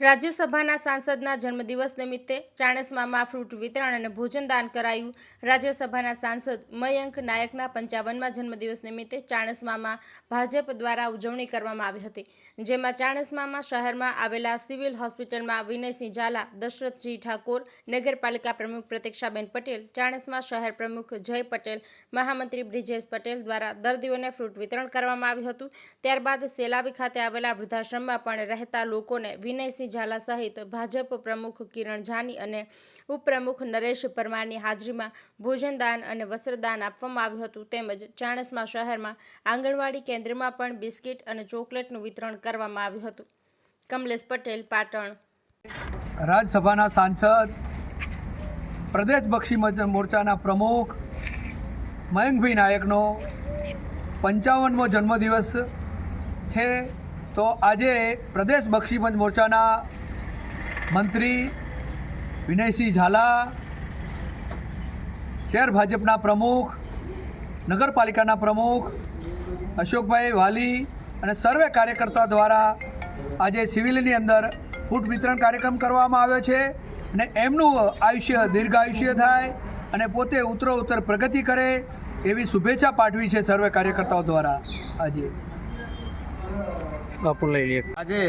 રાજ્યસભાના સાંસદના જન્મદિવસ નિમિત્તે ચાણસમામાં ફ્રૂટ વિતરણ અને ભોજનદાન કરાયું. રાજ્યસભાના સાંસદ મયંક નાયકના પંચાવનમાં જન્મદિવસ નિમિત્તે ચાણસમામાં ભાજપ દ્વારા ઉજવણી કરવામાં આવી હતી. જેમાં ચાણસમામાં શહેરમાં આવેલા સિવિલ હોસ્પિટલમાં વિનયસિંહ ઝાલા, દશરથજી ઠાકોર, નગરપાલિકા પ્રમુખ પ્રતીક્ષાબેન પટેલ, ચાણસમા શહેર પ્રમુખ જય પટેલ, મહામંત્રી બ્રિજેશ પટેલ દ્વારા દર્દીઓને ફ્રૂટ વિતરણ કરવામાં આવ્યું હતું. ત્યારબાદ સેલાવી ખાતે આવેલા વૃદ્ધાશ્રમમાં પણ રહેતા લોકોને વિનયસિંહ ઝાલા સહિત ભાજપ પ્રમુખ કિરણ જાની અને ઉપપ્રમુખ નરેશ પરમારની હાજરીમાં ભોજનદાન અને વસ્ત્રદાન આપવામાં આવ્યું હતું. તેમજ ચાણસમા શહેરમાં આંગણવાડી કેન્દ્રમાં પણ બિસ્કિટ અને ચોકલેટનું વિતરણ કરવામાં આવ્યું હતું. કમલેશ પટેલ, પાટણ. રાજ્યસભાના સાંસદ પ્રદેશ બક્ષી મોરચાના પ્રમુખ મયંકભાઈ નાયકનો પંચાવનમો જન્મદિવસ છે. તો આજે પ્રદેશ બક્ષી મજ મોરચાના મંત્રી વિનયસિંહ ઝાલા, શહેર ભાજપના પ્રમુખ, નગરપાલિકાના પ્રમુખ, અશોકભાઈ વાલી અને સર્વે કાર્યકર્તા દ્વારા આજે સિવિલની અંદર ફૂટ વિતરણ કાર્યક્રમ કરવામાં આવ્યો છે અને એમનું આયુષ્ય દીર્ઘ આયુષ્ય થાય અને પોતે ઉત્તરો ઉત્તર પ્રગતિ કરે એવી શુભેચ્છા પાઠવી છે સર્વે કાર્યકર્તાઓ દ્વારા આજે. બાપુ લઈ લઈએ. આજે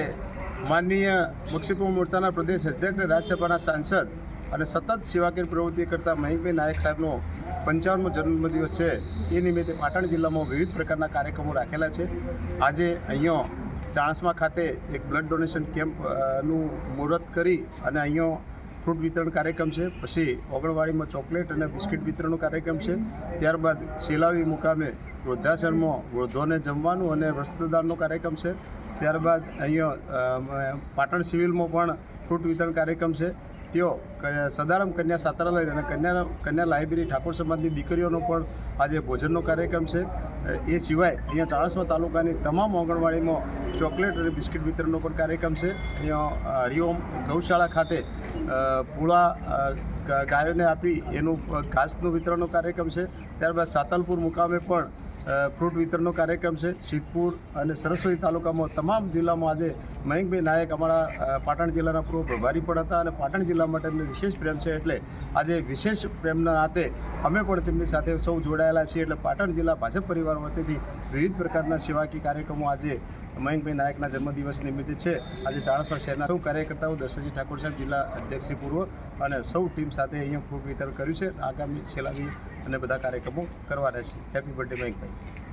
માનનીય બક્ષીપુર મોરચાના પ્રદેશ અધ્યક્ષ અને રાજ્યસભાના સાંસદ અને સતત સેવાકીય પ્રવૃત્તિ કરતા મહિકભાઈ નાયક સાહેબનો પંચાવનમો જન્મદિવસ છે. એ નિમિત્તે પાટણ જિલ્લામાં વિવિધ પ્રકારના કાર્યક્રમો રાખેલા છે. આજે અહીંયા ચાણસમા ખાતે એક બ્લડ ડોનેશન કેમ્પનું મુહૂર્ત કરી અને અહીંયા ફ્રૂટ વિતરણ કાર્યક્રમ છે, પછી ઓગણવાડીમાં ચોકલેટ અને બિસ્કિટ વિતરણનો કાર્યક્રમ છે. ત્યારબાદ સેલાવી મુકામે વૃદ્ધાશ્રમમાં વૃદ્ધોને જમવાનું અને વસ્ત્રદાનનો કાર્યક્રમ છે. ત્યારબાદ અહીંયા પાટણ સિવિલમાં પણ ફ્રૂટ વિતરણ કાર્યક્રમ છે. તેઓ સદારામ કન્યા સાતારાલય અને કન્યા કન્યા લાઇબ્રેરી ઠાકોર સમાજની દીકરીઓનો પણ આજે ભોજનનો કાર્યક્રમ છે. એ સિવાય અહીંયા ચાણસ્મા તાલુકાની તમામ આંગણવાડીમાં ચોકલેટ અને બિસ્કિટ વિતરણનો પણ કાર્યક્રમ છે. અહીંયા હરિઓમ ગૌશાળા ખાતે પૂળા ગાયોને આપી એનું ઘાસનું વિતરણનો કાર્યક્રમ છે. ત્યારબાદ સાતલપુર મુકામે પણ ફ્રૂટ વિતરણનો કાર્યક્રમ છે. સિદ્ધપુર અને સરસ્વતી તાલુકામાં તમામ જિલ્લામાં આજે મયંકભાઈ નાયક અમારા પાટણ જિલ્લાના પૂર્વ પ્રભારી પણ હતા અને પાટણ જિલ્લા માટે એમને વિશેષ પ્રેમ છે એટલે આજે વિશેષ પ્રેમના નાતે અમે પણ તેમની સાથે સૌ જોડાયેલા છીએ એટલે પાટણ જિલ્લા ભાજપ પરિવાર વતીથી વિવિધ પ્રકારના સેવાકીય કાર્યક્રમો આજે મયંકભાઈ નાયકના જન્મદિવસ નિમિત્તે છે. આજે ચાણસ્મા શહેરના સૌ કાર્યકર્તાઓ દર્શનજી ઠાકોર સાહેબ જિલ્લા અધ્યક્ષશ્રી પૂર્વ અને સૌ ટીમ સાથે અહીંયા ખૂબ વિતરણ કર્યું છે. આગામી છેલ્લા અને બધા કાર્યક્રમો કરવાના છે. Happy birthday Mayankbhai